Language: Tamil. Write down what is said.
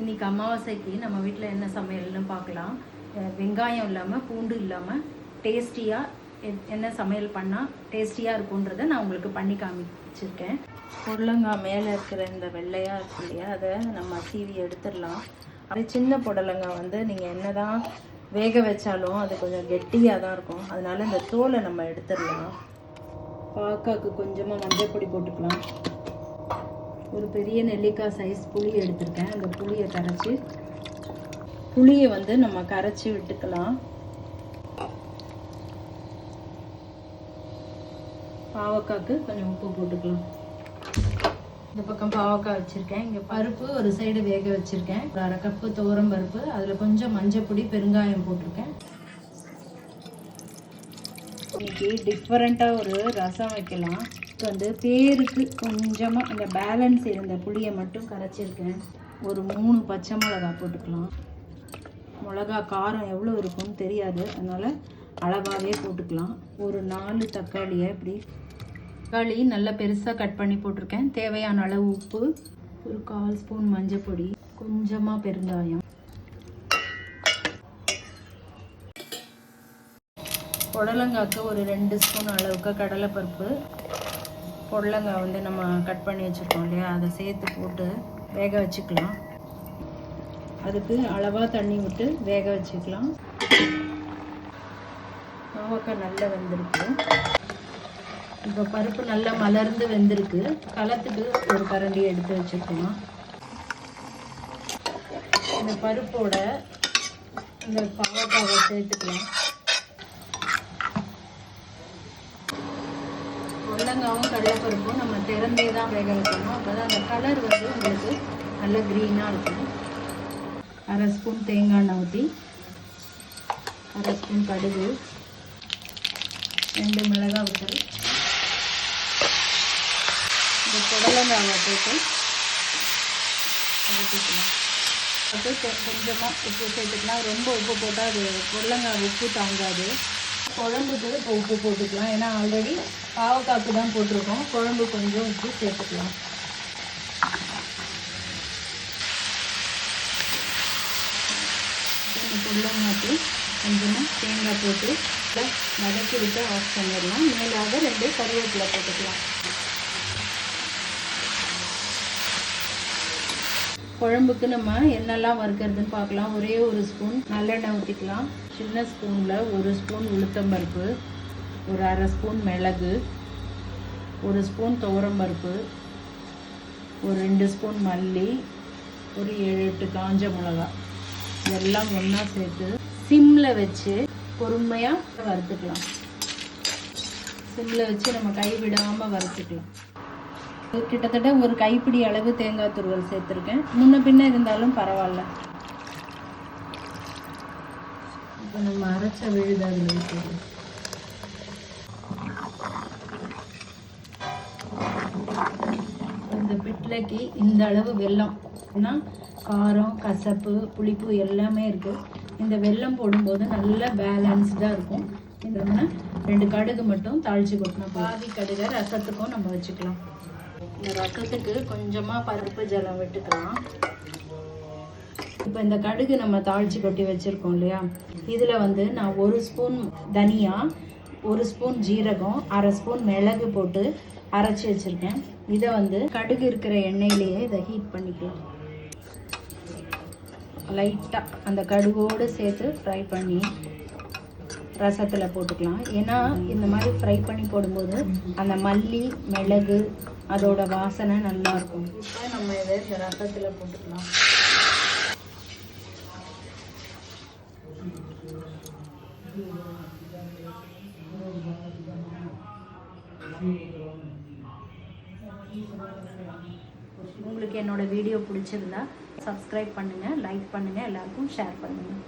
இன்னைக்கு அமாவாசைக்கு நம்ம வீட்டில் என்ன சமையல்னு பார்க்கலாம். வெங்காயம் இல்லாமல் பூண்டு இல்லாமல் டேஸ்டியாக என்ன சமையல் பண்ணால் டேஸ்டியாக இருக்குன்றதை நான் உங்களுக்கு பண்ணி காமிச்சிருக்கேன். புடலங்காய் மேலே இருக்கிற இந்த வெள்ளையாக இருக்கு இல்லையா அதை நம்ம சீவி எடுத்துடலாம். அது சின்ன புடலங்காய் வந்து நீங்கள் என்ன தான் வேக வச்சாலும் அது கொஞ்சம் கெட்டியாக தான் இருக்கும். அதனால இந்த தோலை நம்ம எடுத்துடலாம். பாக்காக்கு கொஞ்சமாக மஞ்சள் பொடி போட்டுக்கலாம். ஒரு பெரிய நெல்லிக்காய் சைஸ் புளி எடுத்திருக்கேன். அந்த புளியை கரைச்சி புளியை வந்து நம்ம கரைச்சி விட்டுக்கலாம். பாவக்காய்க்கு கொஞ்சம் உப்பு போட்டுக்கலாம். இந்த பக்கம் பாவக்காய் வச்சுருக்கேன். இங்கே பருப்பு ஒரு சைடு வேக வச்சுருக்கேன். ஒரு அரை கப்பு துவரம் பருப்பு அதில் கொஞ்சம் மஞ்சப்பொடி பெருங்காயம் போட்டிருக்கேன். இன்னைக்கு டிஃப்ரெண்ட்டாக ஒரு ரசம் வைக்கலாம். இது வந்து பேருக்கு கொஞ்சமாக அந்த பேலன்ஸ் இருந்த புளியை மட்டும் கரைச்சிருக்கேன். ஒரு மூணு பச்சை மிளகா போட்டுக்கலாம். மிளகா காரம் எவ்வளோ இருக்கும்னு தெரியாது. அதனால் அளவாகவே போட்டுக்கலாம். ஒரு நாலு தக்காளியை இப்படி தக்காளி நல்லா பெருசாக கட் பண்ணி போட்டிருக்கேன். தேவையான அளவு உப்பு ஒரு கால் ஸ்பூன் மஞ்சள் பொடி கொஞ்சமாக பெருங்காயம். புடலங்காய்க்கு ஒரு ரெண்டு ஸ்பூன் அளவுக்கு கடலைப்பருப்பு. புடலங்காய் வந்து நம்ம கட் பண்ணி வச்சுருக்கோம் இல்லையா? அதை சேர்த்து போட்டு வேக வச்சுக்கலாம். அதுக்கு அளவாக தண்ணி விட்டு வேக வச்சுக்கலாம். மாவக்காய் நல்லா வெந்திருக்கு. இப்போ பருப்பு நல்லா மலர்ந்து வெந்திருக்கு. களத்துக்கு ஒரு கரண்டி எடுத்து வச்சுக்கலாம். இந்த பருப்போட இந்த பாவக்காவை சேர்த்துக்கலாம். புடலங்காவும் கடலைப்பருப்பும் நம்ம திறந்தே தான் வேக வைக்கணும். அப்போ தான் அந்த கலர் வந்து உங்களுக்கு நல்ல க்ரீனாக இருக்கும். அரை ஸ்பூன் தேங்காய் எண்ணெய் ஊற்றி அரை ஸ்பூன் கடுகு ரெண்டு மிளகாய் விட்டு இந்த புடலங்காவை போட்டு வதக்கிக்கலாம். அது கொஞ்சமாக உப்பு சேர்த்துக்கலாம். ரொம்ப உப்பு போட்டால் அது புடலங்காய் உப்பு தாங்காது. குழம்புக்கு இப்போ உப்பு போட்டுக்கலாம். ஏன்னா ஆல்ரெடி பாவக்காய்க்கு தான் போட்டிருக்கோம். குழம்பு கொஞ்சம் உப்பு சேர்த்துக்கலாம். புடலங்காய்க்கு கொஞ்சமாக தேங்காய் போட்டு ப்ளஸ் வதக்கி விட்டு ஆஃப் பண்ணிடலாம். மேலாக ரெண்டு கருவேப்பிலை போட்டுக்கலாம். குழம்புக்கு நம்ம என்னெல்லாம் வறுக்கிறதுன்னு பார்க்கலாம். ஒரே ஒரு ஸ்பூன் நல்லெண்ணெய் ஊற்றிக்கலாம் சின்ன ஸ்பூனில் ஒரு ஸ்பூன் உளுத்தம்பருப்பு ஒரு அரை ஸ்பூன் மிளகு ஒரு ஸ்பூன் துவரம்பருப்பு ஒரு ரெண்டு ஸ்பூன் மல்லி ஒரு ஏழு எட்டு காஞ்ச மிளகா. இதெல்லாம் ஒன்றா சேர்த்து சிம்மில் வச்சு பொறுமையாக வறுத்துக்கலாம். சிம்மில் வச்சு நம்ம கை விடாமல் வறுத்துக்கலாம். கிட்டத்தட்ட ஒரு கைப்பிடி அளவு தேங்காய் துருவல் சேர்த்துருக்கேன். முன்ன பின்ன இருந்தாலும் பரவாயில்ல. இப்போ நம்ம அரைச்ச விழுது அதில் ஊற்றிடலாம் இந்த பிட்லைக்கு இந்த அளவு வெல்லம். ஏன்னா காரம் கசப்பு புளிப்பு எல்லாமே இருக்குது இந்த வெல்லம் போடும்போது நல்ல பேலன்ஸ்டாக இருக்கும். இந்த நம்ம ரெண்டு கடுகு மட்டும் தாளிச்சு கொட்டணும் பாதி கடுகை ரசத்துக்கும் நம்ம வச்சுக்கலாம். இந்த ரசத்துக்கு கொஞ்சமாக பருப்பு ஜலம் விட்டுக்கலாம். இப்போ இந்த கடுகு நம்ம தாளிச்சு கொட்டி வச்சுருக்கோம் இல்லையா? இதில் வந்து நான் ஒரு ஸ்பூன் தனியா ஒரு ஸ்பூன் ஜீரகம் அரை ஸ்பூன் மிளகு போட்டு அரைச்சி வச்சுருக்கேன். இதை வந்து கடுகு இருக்கிற எண்ணெயிலேயே இதை ஹீட் பண்ணிக்கலாம். லைட்டாக அந்த கடுகோடு சேர்த்து ஃப்ரை பண்ணி ரசத்தில் போட்டுக்கலாம். ஏன்னா இந்த மாதிரி ஃப்ரை பண்ணி போடும்போது அந்த மல்லி மிளகு அதோட வாசனை நல்லாயிருக்கும் இப்போ நம்ம இதை இந்த ரசத்தில் போட்டுக்கலாம். உங்களுக்கு என்னோட வீடியோ பிடிச்சிருந்தா சப்ஸ்கிரைப் பண்ணுங்கள் லைக் பண்ணுங்கள் எல்லாருக்கும் ஷேர் பண்ணுங்கள்